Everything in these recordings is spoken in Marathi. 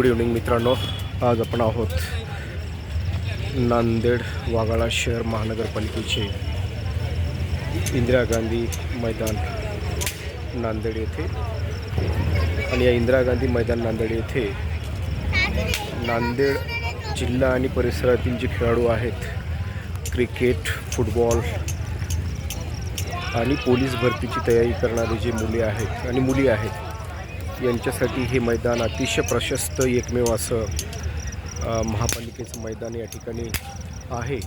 गुड इव्हनिंग मित्रांनो. आज आपण आहोत नांदेड वाघाळा शहर महानगरपालिकेचे इंदिरा गांधी मैदान नांदेड येथे. आणि या इंदिरा गांधी मैदान नांदेड येथे नांदेड जिल्हा आणि परिसरातील जे खेळाडू आहेत क्रिकेट फुटबॉल आणि पोलीस भरतीची तयारी करणारी जे मुले आहेत आणि मुली आहेत यांच्यासाठी हे मैदान अतिशय प्रशस्त एकमेव असं महापालिकेचं मैदान या ठिकाणी आहे.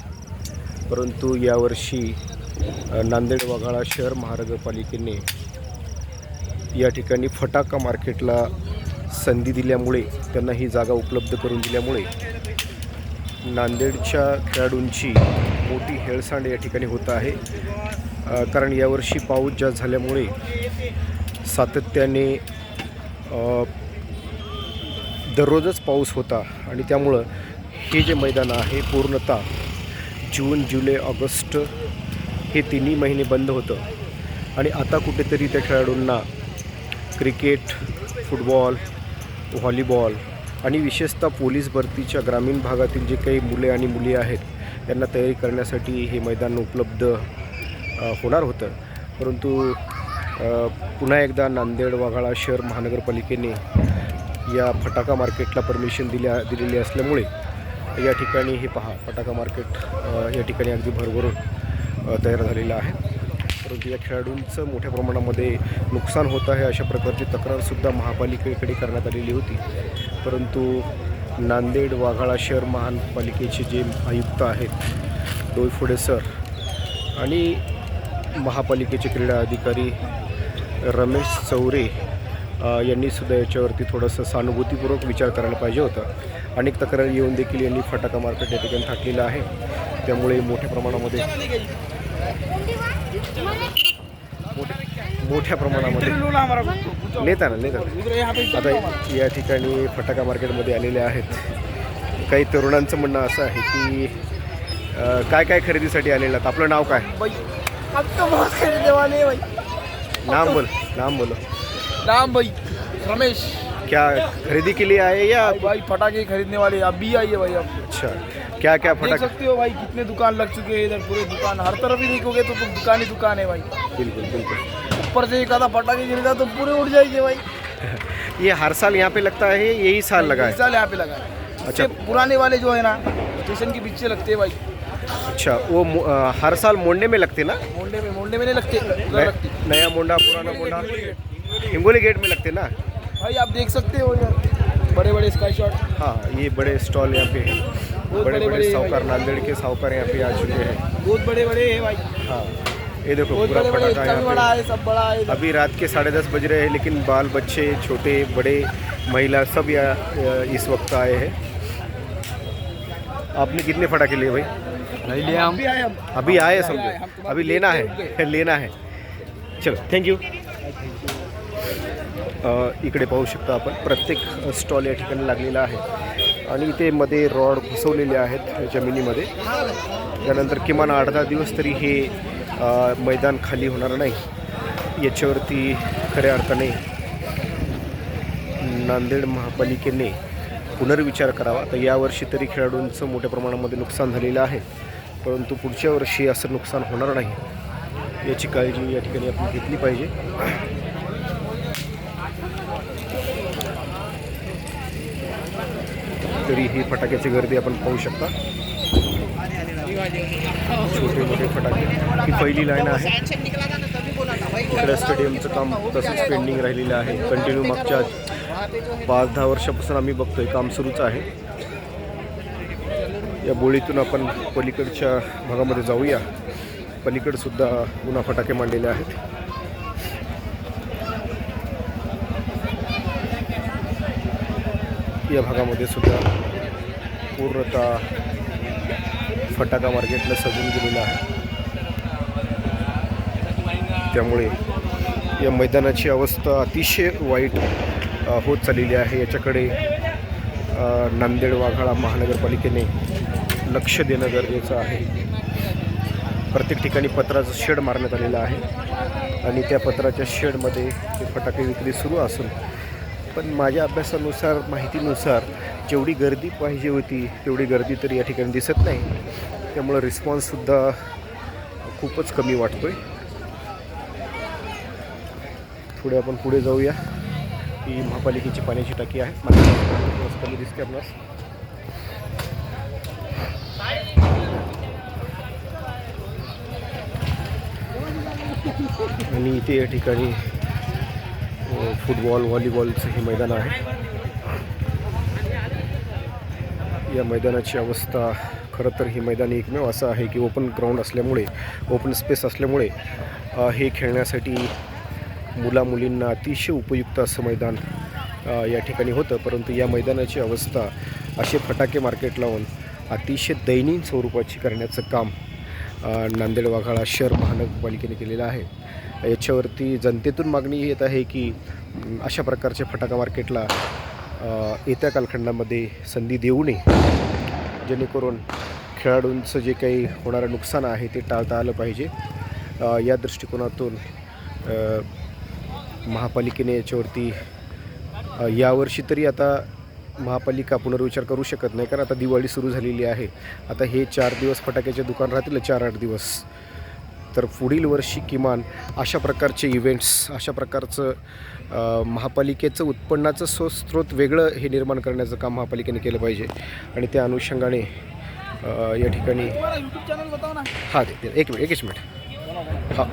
परंतु यावर्षी नांदेड वगाळा शहर महानगरपालिकेने या ठिकाणी फटाका मार्केटला संधी दिल्यामुळे त्यांना ही जागा उपलब्ध करून दिल्यामुळे नांदेडच्या खेळाडूंची मोठी हेळसांड या ठिकाणी होत आहे. कारण यावर्षी पाऊस जास्त झाल्यामुळे सातत्याने दररोजच पाऊस होता आणि त्यामुळं हे जे मैदान आहे पूर्णतः जून जुलै ऑगस्ट हे तिन्ही महिने बंद होतं. आणि आता कुठेतरी त्या खेळाडूंना क्रिकेट फुटबॉल व्हॉलीबॉल आणि विशेषतः पोलीस भरतीच्या ग्रामीण भागातील जे काही मुले आणि मुली आहेत त्यांना तयारी करण्यासाठी हे मैदान उपलब्ध होणार होतं. परंतु पुन्हा एकदा नांदेड वाघाळा शहर महानगरपालिकेने या फटाका मार्केटला परमिशन दिल्या दिलेली असल्यामुळे या ठिकाणी हे पहा फटाका मार्केट या ठिकाणी अगदी भरभरून तयार झालेलं आहे. परंतु या खेळाडूंचं मोठ्या प्रमाणामध्ये नुकसान होत आहे अशा प्रकारची तक्रारसुद्धा महापालिकेकडे करण्यात आलेली होती. परंतु नांदेड वाघाळा शहर महानपालिकेचे जे आयुक्त आहेत डोईफोडे सर आणि महापालिकेचे क्रीडा अधिकारी रमेश चौरे यांनीसुद्धा यांनी सुद्धा याच्यावरती थोडंसं सहानुभूतीपूर्वक विचार करायला पाहिजे होता. अनेक तक्रारी येऊन देखील यांनी फटाका मार्केट या ठिकाणी थाटलेलं आहे. त्यामुळे मोठ्या प्रमाणामध्ये मोठ्या प्रमाणामध्ये नेता ना नेता आता या ठिकाणी फटाका मार्केटमध्ये आलेले आहेत. काही तरुणांचं म्हणणं असं आहे की काय काय खरेदीसाठी आलेलं आहेत? आपलं नाव काय? नाम बोल नाम बोलो। नाम भाई रमेश। क्या खरीदी के लिए आए या भाई, भाई पटाखे खरीदने वाले। अभी आइए भाई अब। अच्छा क्या क्या देख फटाके सकते हो भाई कितने दुकान लग चुके हैं इधर पूरे दुकान। हर तरफ़ ही देखोगे तो, तो दुकान ही दुकान है भाई। बिल्कुल बिल्कुल। ऊपर से एक आधा पटाखे गिरेगा तो पूरे उड़ जाएँगे भाई। ये हर साल यहाँ पे लगता है यही साल लगा है? साल यहाँ पे लगा है। अच्छा। पुराने वाले जो है ना स्टेशन के पीछे लगते हैं भाई। अच्छा वो हर साल मोंडे में लगते ना? मोंडे में मोंडे में नहीं लगते लगते। नया मुंडा पुराना मुंडा। हिंगोली गेट में लगते ना? भाई आप देख सकते हो यार। बड़े बड़े स्काई शॉट हाँ ये बड़े स्टॉल यहाँ पे हैं। बड़े बड़े साहूकार नांदेड़ के साहूकार यहाँ पे आ चुके हैं। बहुत बड़े बड़े हैं भाई। हाँ ये देखो पूरा बड़ा यहाँ सब बड़ा पे अभी रात के साढ़े दस बज रहे हैं लेकिन बाल बच्चे छोटे बड़े महिला सब यहाँ इस वक्त आए हैं। आपने कितने फटाके लिए भाई? नहीं लिया हम। अभी आए हम। समझो। अभी लेना है लेना है। चलो थँक्यू इकडे पाहू शकता आपण प्रत्येक स्टॉल या ठिकाणी लागलेला आहे. आणि इथे मध्ये रॉड घुसवलेले आहेत जमिनीमध्ये. त्यानंतर किमान आठ दहा दिवस तरी हे मैदान खाली होणार नाही. याच्यावरती खऱ्या अर्थाने नांदेड महापालिकेने पुनर्विचार करावा. तर यावर्षी तरी खेळाडूंचं मोठ्या प्रमाणामध्ये नुकसान झालेलं आहे. परंतु पुढच्या वर्षी असं नुकसान होणार नाही. याची काळजी या ठिकाणी आपण घेतली पाहिजे. तरी ही फटाक्याची गर्दी आपण पाहू शकता. छोटे मोठे फटाके. ही पहिली लाईन आहे. इकडे स्टेडियमचं काम तसंच पेंडिंग राहिलेलं आहे. कंटिन्यू मागच्या पाच दहा वर्षापासून आम्ही बघतोय. काम सुरूच आहे. या बोळीतून आपण पलीकडच्या भागामध्ये जाऊया. पलीकडे सुद्धा पुन्हा फटाके मांडलेले आहेत. या भागामध्ये सुद्धा पूर्णतः फटाका मार्केटला सजून गेलेलं आहे. त्यामुळे या मैदानाची अवस्था अतिशय वाईट होत चाललेली आहे. याच्याकडे नांदेड वाघाळा महानगरपालिकेने लक्ष देणं गरजेचं आहे. प्रत्येक ठिकाणी पत्राचं शेड मारण्यात आलेलं आहे. आणि त्या पत्राच्या शेडमध्ये ते फटाके विक्री सुरू असून पण माझ्या अभ्यासानुसार माहितीनुसार जेवढी गर्दी पाहिजे होती तेवढी गर्दी तर या ठिकाणी दिसत नाही. त्यामुळं रिस्पॉन्ससुद्धा खूपच कमी वाटतो आहे थोडे आपण पुढे जाऊया. ही महापालिकेची पाण्याची टाकी आहे. कमी दिसते आपणास. आणि इथे या ठिकाणी फुटबॉल व्हॉलीबॉलचं हे मैदान आहे. या मैदानाची अवस्था खरं तर हे मैदान एकमेव असं आहे की ओपन ग्राउंड असल्यामुळे ओपन स्पेस असल्यामुळे हे खेळण्यासाठी मुलामुलींना अतिशय उपयुक्त असं मैदान या ठिकाणी होतं. परंतु या मैदानाची अवस्था असे फटाके मार्केट लावून अतिशय दैनीन स्वरूपाची करण्याचं काम नांदेड वाघाळा शहर महानगरपालिकेने केलेला आहे. याच्यावरती जनतेतून मागणी येत आहे की अशा प्रकारच्या फटाका मार्केटला येत्या कालखंडामध्ये संधी देऊ नये. जेणेकरून खेळाडूंचं जे काही होणारं नुकसान आहे ते टाळता आलं पाहिजे. या दृष्टिकोनातून महापालिकेने याच्यावरती यावर्षी तरी आता महापालिका पुनर्विचार करू शकत नाही कारण आता दिवाळी सुरू झालेली आहे. आता हे चार दिवस फटाक्याचे दुकान राहतील चार आठ दिवस. तर पुढील वर्षी किमान अशा प्रकारचे इव्हेंट्स अशा प्रकारचं महापालिकेचं उत्पन्नाचं स्व स्रोत वेगळं हे निर्माण करण्याचं काम महापालिकेने केलं पाहिजे. आणि त्या अनुषंगाने या ठिकाणी हां एक मिनिट एकच मिनिट. हां.